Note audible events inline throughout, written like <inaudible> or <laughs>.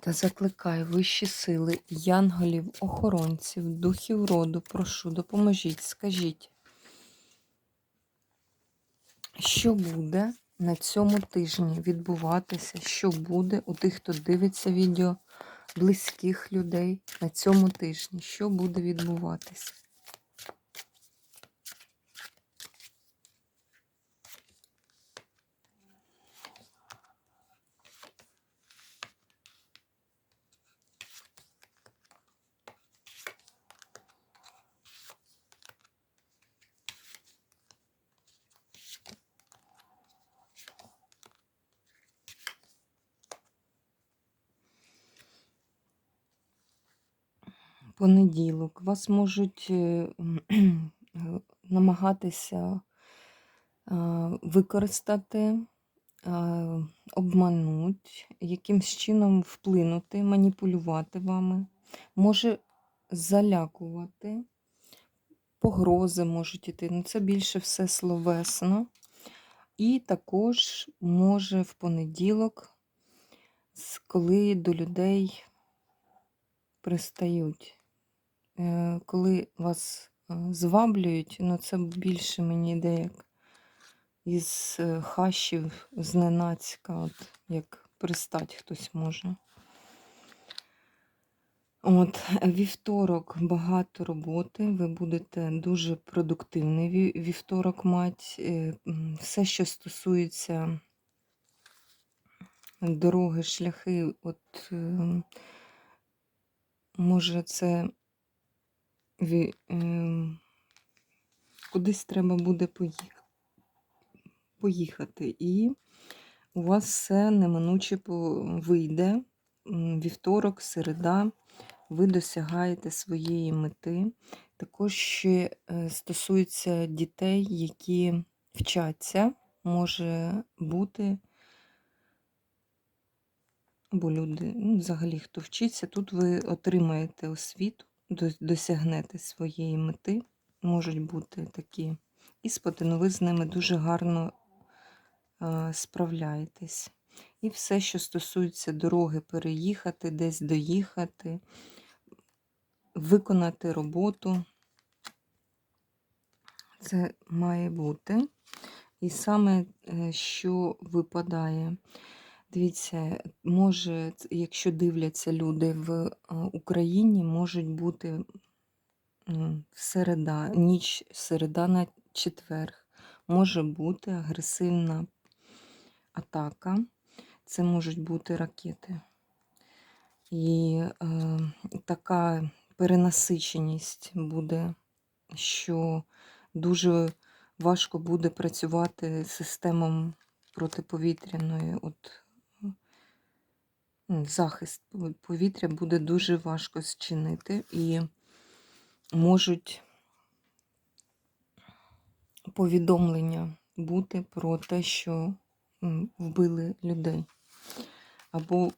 Та закликаю вищі сили, янголів, охоронців, духів роду, прошу, допоможіть, скажіть, що буде на цьому тижні відбуватися, що буде у тих, хто дивиться відео близьких людей на цьому тижні, що буде відбуватися? Понеділок. Вас можуть е, намагатися використати, обмануть, якимсь чином вплинути, маніпулювати вами, може залякувати, погрози можуть іти. Ну, Це більше все словесно. І також може в понеділок, коли до людей пристають. Е, коли вас е, зваблюють, ну це більше мені йде як із е, хащів зненацька, от як пристать хтось може. От, Вівторок багато роботи, ви будете дуже продуктивний вівторок мати. Все, що стосується дороги, шляхи, от може це Ем, кудись треба буде поїхати. І у вас все неминуче вийде. Вівторок, середа, ви досягаєте своєї мети. Також ще е, стосується дітей, які вчаться, може бути, або люди, ну, взагалі, хто вчиться, тут ви отримаєте освіту досягнете своєї мети, можуть бути такі іспити, але ви з ними дуже гарно справляєтесь. І все, що стосується дороги, переїхати, десь доїхати, виконати роботу, це має бути. І саме, е, що випадає Дивіться, може, якщо дивляться люди в Україні, можуть бути середа, ніч середа на четверг, може бути агресивна атака, це можуть бути ракети. І е, така перенасиченість буде, що дуже важко буде працювати системам протиповітряної. от захист повітря буде дуже важко зчинити і можуть повідомлення бути про те, що вбили людей. Або,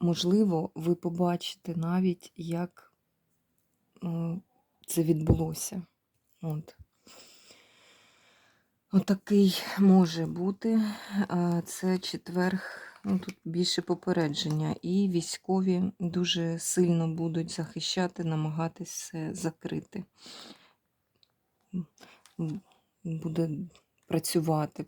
можливо, ви побачите навіть, як це відбулося. От. Отакий може бути. Це четверг Ну, Тут більше попередження, і військові дуже сильно будуть захищати, намагатися закрити. Буде працювати.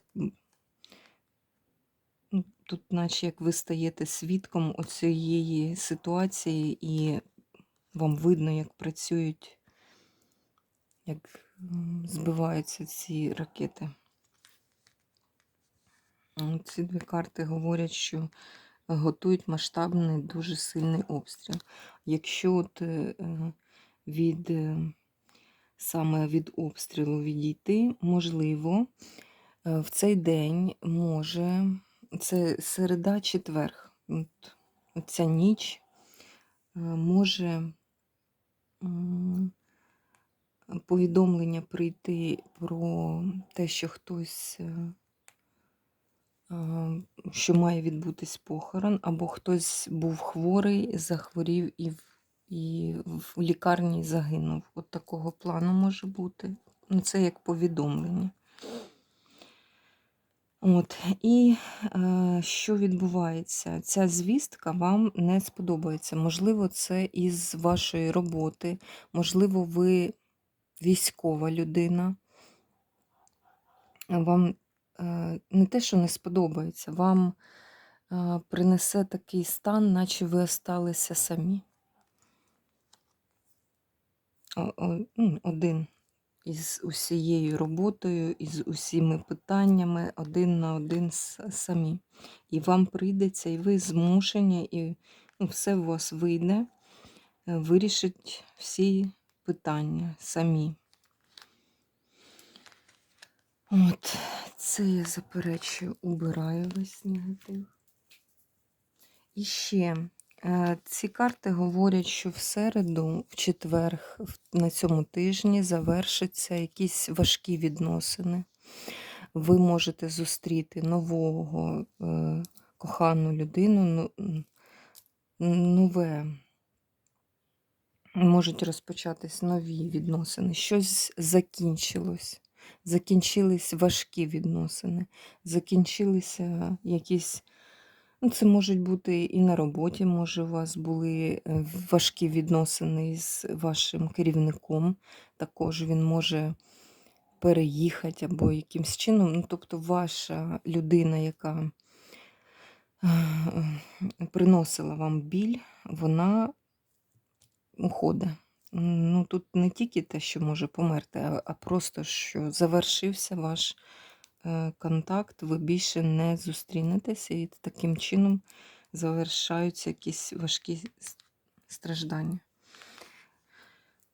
Ну, тут, наче як ви стаєте свідком оцієї ситуації, і вам видно, як працюють, як збиваються ці ракети. Ці дві карти говорять, що готують масштабний, дуже сильний обстріл. Якщо от е, від е, саме від обстрілу відійти, можливо, е, в цей день може це середа, четверг. От, ця ніч може повідомлення прийти про те, що хтось, що має відбутись похорон, або хтось був хворий, захворів і в, і в лікарні загинув. От такого плану може бути. Ну, це як повідомлення. От, і е, що відбувається? Ця звістка вам не сподобається. Можливо, це із вашої роботи, можливо, ви військова людина. Вам не те, що не сподобається, вам е, принесе такий стан, наче ви осталися самі. Ну, Один із усією роботою, із усіми питаннями, один на один самі. І вам прийдеться, і ви змушені, і ну, все у вас вийде, е, вирішить всі питання самі. От, це я заперечую, убираю весь негатив. І ще е, ці карти говорять, що в середу, в четвер, на цьому тижні завершаться якісь важкі відносини. Ви можете зустріти нового е, кохану людину, ну, нове. Можуть розпочатись нові відносини. Щось закінчилось. Закінчились важкі відносини, закінчилися якісь. Ну, це можуть бути і на роботі, може, у вас були е, важкі відносини з вашим керівником. Також він може переїхати або якимсь чином. Ну, тобто, ваша людина, яка е, приносила вам біль, вона уходить. Ну, тут не тільки те, що може померти, а, просто що завершився ваш е, контакт, ви більше не зустрінетеся, і таким чином завершаються якісь важкі страждання.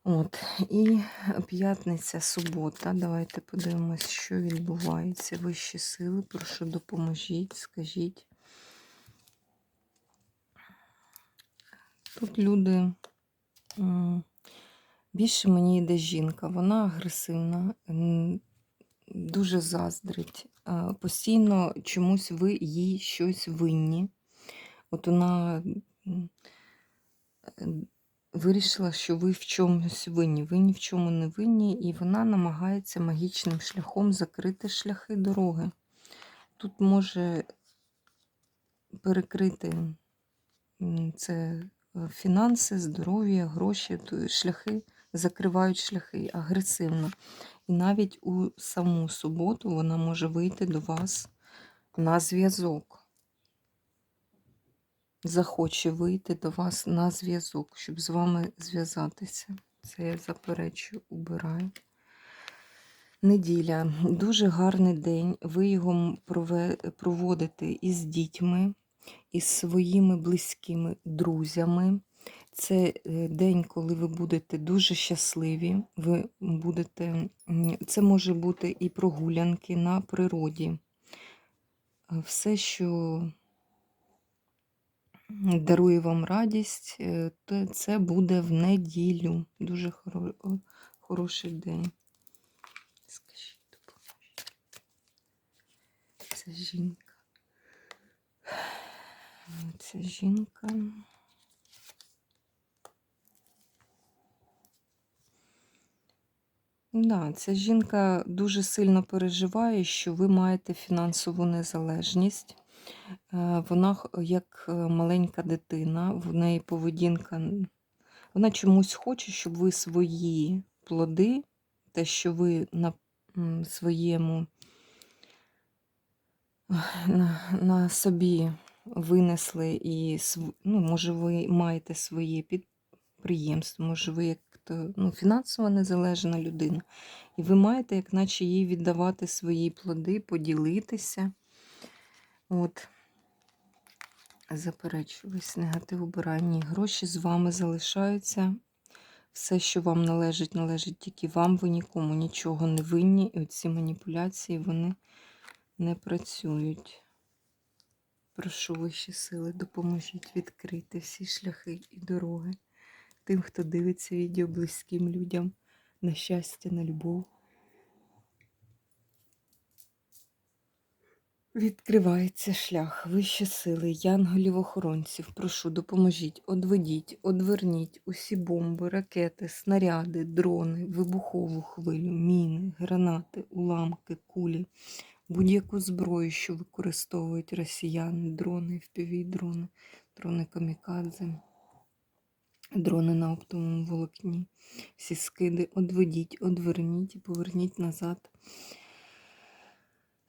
От, і п'ятниця, субота. Давайте подивимось, що відбувається. Вищі сили, прошу допоможіть, скажіть. Тут люди. Більше мені йде жінка, вона агресивна, дуже заздрить. Постійно чомусь ви їй щось винні. От вона е, вирішила, що ви в чомусь винні. Ви ні в чому не винні, і вона намагається магічним шляхом закрити шляхи дороги. Тут може перекрити це е, фінанси, здоров'я, гроші, шляхи закривають шляхи агресивно. І навіть у саму суботу вона може вийти до вас на зв'язок. Захоче вийти до вас на зв'язок, щоб з вами зв'язатися. Це я заперечую, убираю. Неділя дуже гарний день. Ви його проводите із дітьми, із своїми близькими друзями. Це е, день, коли ви будете дуже щасливі. Ви будете, це може бути і прогулянки на природі. Е, Все, що дарує вам радість, е, це буде в неділю. Дуже хоро- хороший день. Скажіть. Це жінка. Це жінка. Да, ця жінка дуже сильно переживає, що ви маєте фінансову незалежність. Е, Вона як е, маленька дитина, в неї поведінка. Вона чомусь хоче, щоб ви свої плоди, те, що ви на своєму на, на собі винесли, і ну, може, ви маєте своє підприємство, може, ви як то, ну, фінансово незалежна людина. І ви маєте, як наче їй віддавати свої плоди, поділитися. От. Заперечую весь негатив убирання. Гроші з вами залишаються. Все, що вам належить, належить тільки вам, ви нікому нічого не винні. І оці маніпуляції вони не працюють. Прошу вищі сили, допоможіть відкрити всі шляхи і дороги тим, хто дивиться відео близьким людям на щастя, на любов. Відкривається шлях, вищі сили, янголів-охоронців. Прошу, допоможіть, одведіть, одверніть усі бомби, ракети, снаряди, дрони, вибухову хвилю, міни, гранати, уламки, кулі, будь-яку зброю, що використовують росіяни, дрони, впівдрони, дрони камікадзе, дрони на оптовому волокні. Всі скиди одведіть, одверніть і поверніть назад.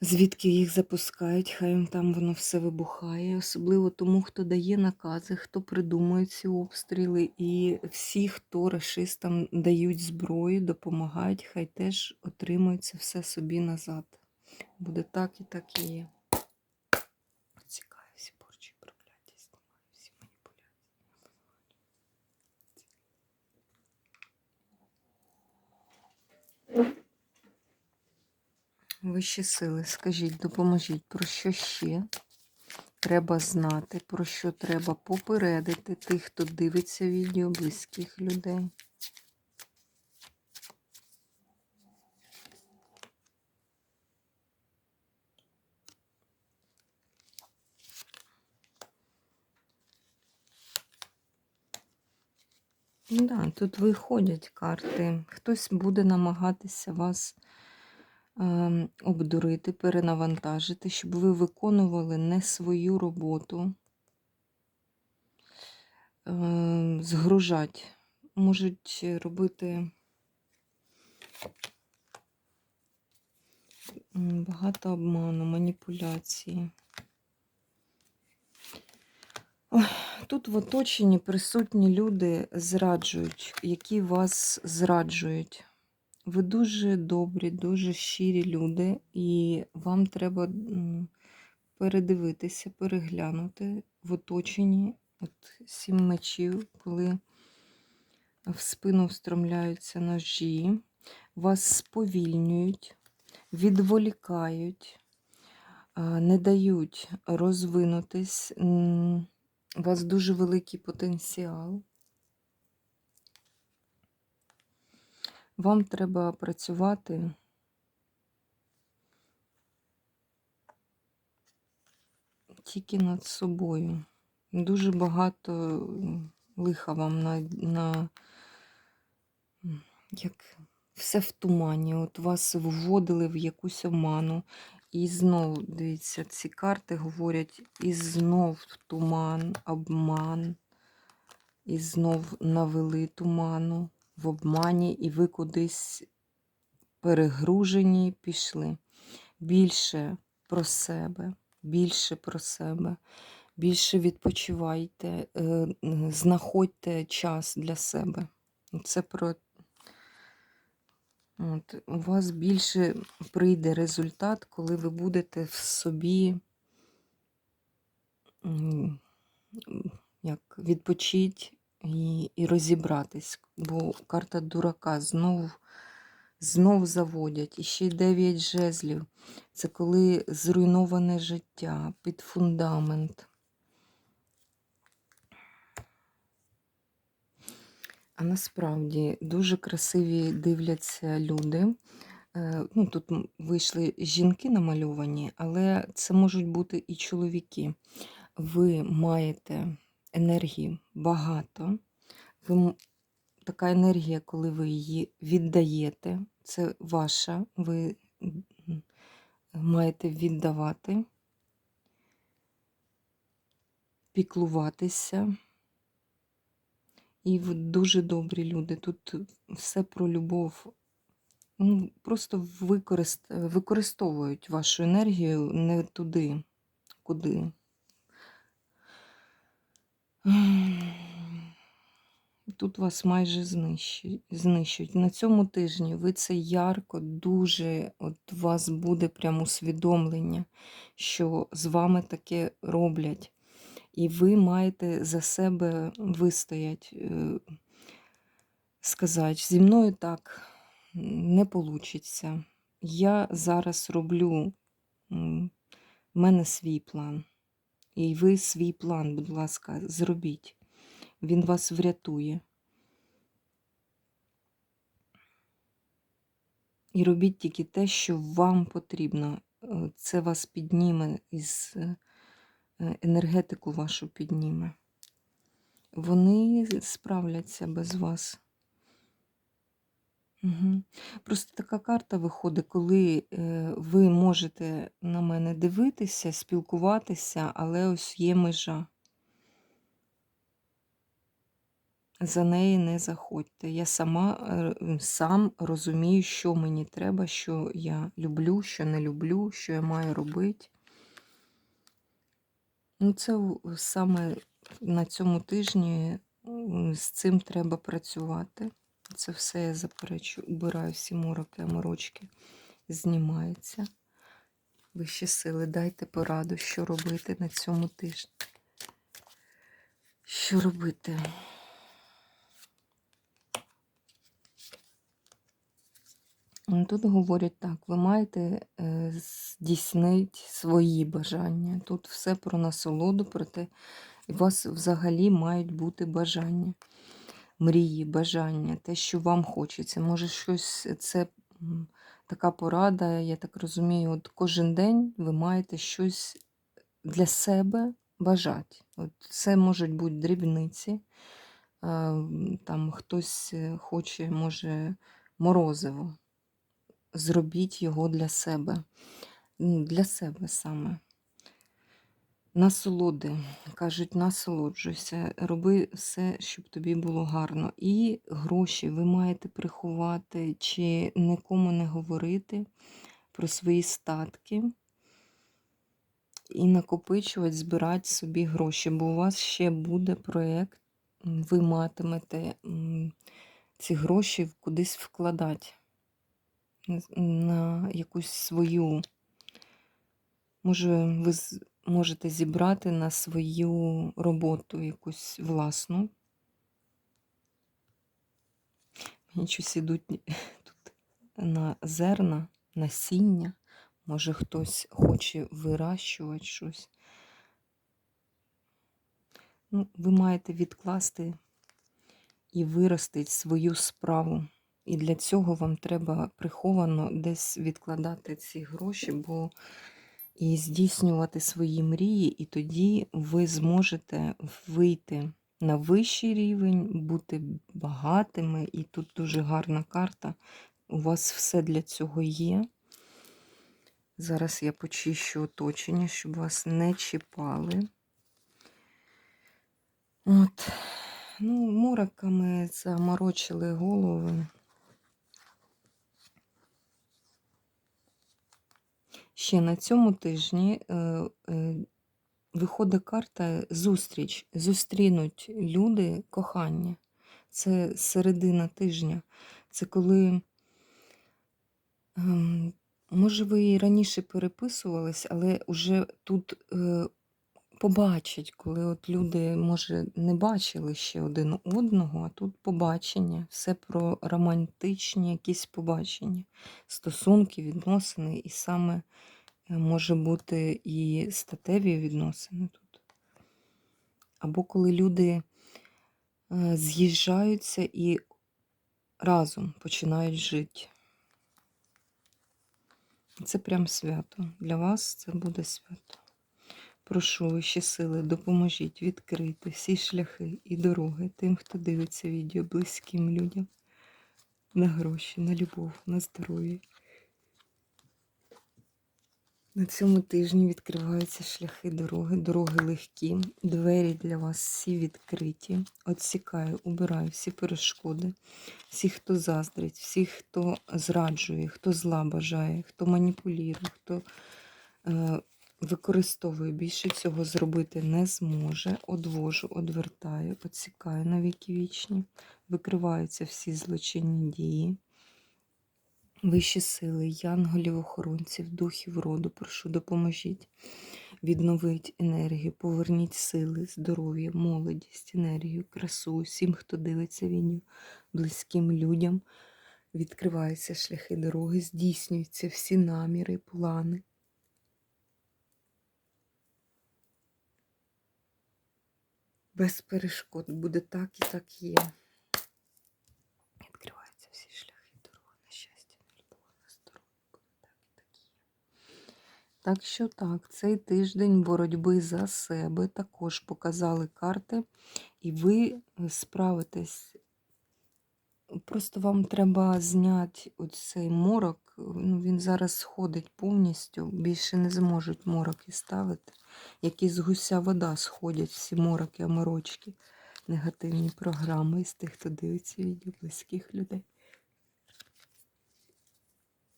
Звідки їх запускають, хай там воно все вибухає, особливо тому, хто дає накази, хто придумує ці обстріли, і всі, хто рашистам дають зброю, допомагають, хай теж отримують це все собі назад. Буде так і так і є. Цікаві всі порчі і прокляття, знімаю всі маніпуляції. Вищі сили, скажіть, допоможіть, про що ще треба знати, про що треба попередити тих, хто дивиться відео близьких людей. Да, тут виходять карти. Хтось буде намагатися вас ем, обдурити, перенавантажити, щоб ви виконували не свою роботу, ем, згружать. Можуть робити багато обману, маніпуляції. Ой, Тут в оточенні присутні люди зраджують, які вас зраджують. Ви дуже добрі, дуже щирі люди, і вам треба передивитися, переглянути в оточенні от сім мечів, коли в спину встромляються ножі, вас сповільнюють, відволікають, не дають розвинутись. У вас дуже великий потенціал. Вам треба працювати тільки над собою. Дуже багато лиха вам на, на як все в тумані. От вас вводили в якусь оману. І знов, дивіться, ці карти говорять, і знов туман, обман, і знов навели туману в обмані, і ви кудись перегружені пішли. Більше про себе, більше про себе, більше відпочивайте, е, знаходьте час для себе. Це про От, у вас більше прийде результат, коли ви будете в собі як відпочить і, і розібратись. Бо карта дурака знов, знов заводять. І ще й 9 жезлів. Це коли зруйноване життя під фундамент. А насправді дуже красиві дивляться люди. Е, Ну, тут вийшли жінки намальовані, але це можуть бути і чоловіки. Ви маєте енергії багато. Ви, така енергія, коли ви її віддаєте, це ваша, ви маєте віддавати, піклуватися. І ви дуже добрі люди. Тут все про любов. Ну, просто використ... використовують вашу енергію не туди, куди. Тут вас майже знищують. На цьому тижні ви це ярко, дуже от вас буде прямо усвідомлення, що з вами таке роблять. І ви маєте за себе вистоять, е, сказати, зі мною так не вийде. Я зараз роблю, в мене свій план. І ви свій план, будь ласка, зробіть. Він вас врятує. І робіть тільки те, що вам потрібно. Е, Це вас підніме із е, енергетику вашу підніме. Вони справляться без вас. Угу. Просто така карта виходить, коли е, ви можете на мене дивитися, спілкуватися, але ось є межа. За неї не заходьте. Я сама е, сам розумію, що мені треба, що я люблю, що не люблю, що я маю робити. Ну, це саме на цьому тижні з цим треба працювати. Це все я заперечу, убираю всі мороки, морочки, знімається. Вищі сили, дайте пораду, що робити на цьому тижні. Що робити? Тут говорять так, ви маєте е, здійснити свої бажання. Тут все про насолоду, про те, у вас взагалі мають бути бажання, мрії, бажання, те, що вам хочеться. Може, щось це така порада, я так розумію, от кожен день ви маєте щось для себе бажати. От Це можуть бути дрібниці. Там хтось е, хоче, може, морозиво зробіть його для себе. Для себе саме. Насолоди. Кажуть, насолоджуйся, роби все, щоб тобі було гарно. І гроші ви маєте приховати, чи нікому не говорити про свої статки. І накопичувати, збирати собі гроші, бо у вас ще буде проєкт, ви матимете ці гроші кудись вкладати на якусь свою. Може, ви можете зібрати на свою роботу якусь власну. Мені щось ідуть <laughs> тут на зерна, насіння. Може, хтось хоче вирощувати щось. Ну, ви маєте відкласти і виростити свою справу. І для цього вам треба приховано десь відкладати ці гроші, бо і здійснювати свої мрії, і тоді ви зможете вийти на вищий рівень, бути багатими, і тут дуже гарна карта. У вас все для цього є. Зараз я почищу оточення, щоб вас не чіпали. От, ну, мороками заморочили голови. Ще на цьому тижні е, е, виходить карта зустріч. Зустрінуть люди кохання. Це середина тижня. Це коли, ем, може, ви і раніше переписувались, але вже тут побачать, коли от люди, може, не бачили ще один одного, а тут побачення. Все про романтичні якісь побачення, стосунки, відносини, і саме е, може бути і статеві відносини тут. Або коли люди е, з'їжджаються і разом починають жити. Це прям свято. Для вас це буде свято. Прошу вищі сили, допоможіть відкрити всі шляхи і дороги тим, хто дивиться відео близьким людям на гроші, на любов, на здоров'я. На цьому тижні відкриваються шляхи дороги, дороги легкі, двері для вас всі відкриті. Отсікаю, убираю всі перешкоди, всі, хто заздрить, всі, хто зраджує, хто зла бажає, хто маніпулює, хто е, використовує, більше цього зробити не зможе. Одвожу, одвертаю, отсікаю на віки вічні, викриваються всі злочинні дії. Вищі сили, янголів, охоронців, духів роду, прошу, допоможіть. Відновіть енергію, поверніть сили, здоров'я, молодість, енергію, красу всім, хто дивиться відео, близьким людям. Відкриваються шляхи дороги, здійснюються всі наміри, плани. Без перешкод. Буде так і так є. Відкриваються всі шляхи дороги на щастя, на любов, на здоров'я. Так і так є. Так що так, цей тиждень боротьби за себе також показали карти, і ви справитесь. Просто вам треба зняти оцей морок. Ну, він зараз сходить повністю. Більше не зможуть мороки ставити. Які з гуся вода сходять всі мороки, аморочки, негативні програми із тих, хто дивиться відео близьких людей.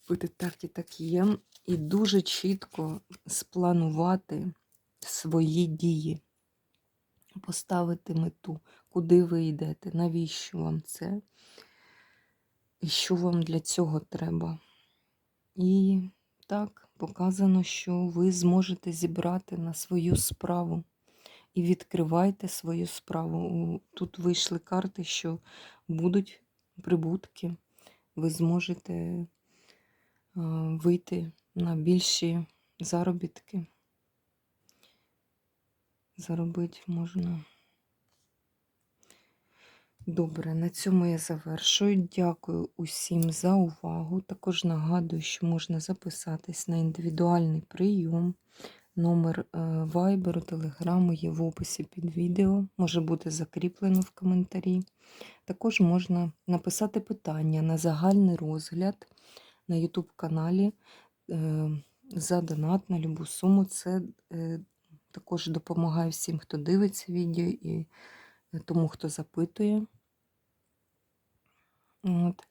Буде так і так є. І дуже чітко спланувати свої дії, поставити мету, куди ви йдете, навіщо вам це, і що вам для цього треба. І так, показано, що ви зможете зібрати на свою справу. І відкривайте свою справу. Тут вийшли карти, що будуть прибутки. Ви зможете вийти на більші заробітки. Заробити можна. Добре, на цьому я завершую. Дякую усім за увагу. Також нагадую, що можна записатись на індивідуальний прийом. Номер вайберу, телеграму є в описі під відео, може бути закріплено в коментарі. Також можна написати питання на загальний розгляд на YouTube каналі е, за донат на любу суму. Це е, також допомагає всім, хто дивиться відео і е, тому, хто запитує. От.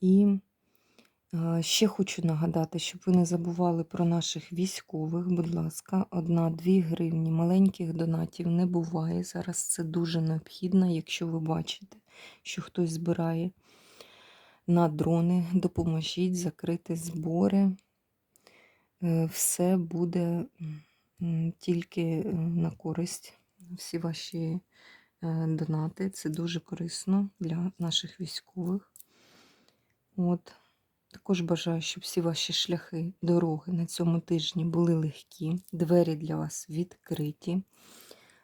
І е, ще хочу нагадати, щоб ви не забували про наших військових. Будь ласка, одна-дві гривні маленьких донатів не буває. Зараз це дуже необхідно, якщо ви бачите, що хтось збирає на дрони, допоможіть закрити збори. Е, Все буде тільки е, на користь. Всі ваші донати. Це дуже корисно для наших військових. От. Також бажаю, щоб всі ваші шляхи, дороги на цьому тижні були легкі, двері для вас відкриті.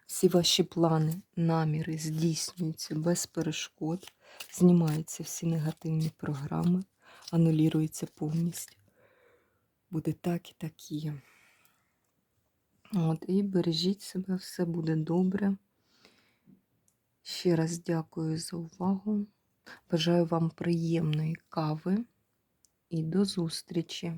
Всі ваші плани, наміри здійснюються без перешкод, знімаються всі негативні програми, анулюються повністю. Буде так і так є. От, і бережіть себе, все буде добре. Ще раз дякую за увагу. Бажаю вам приємної кави і до зустрічі!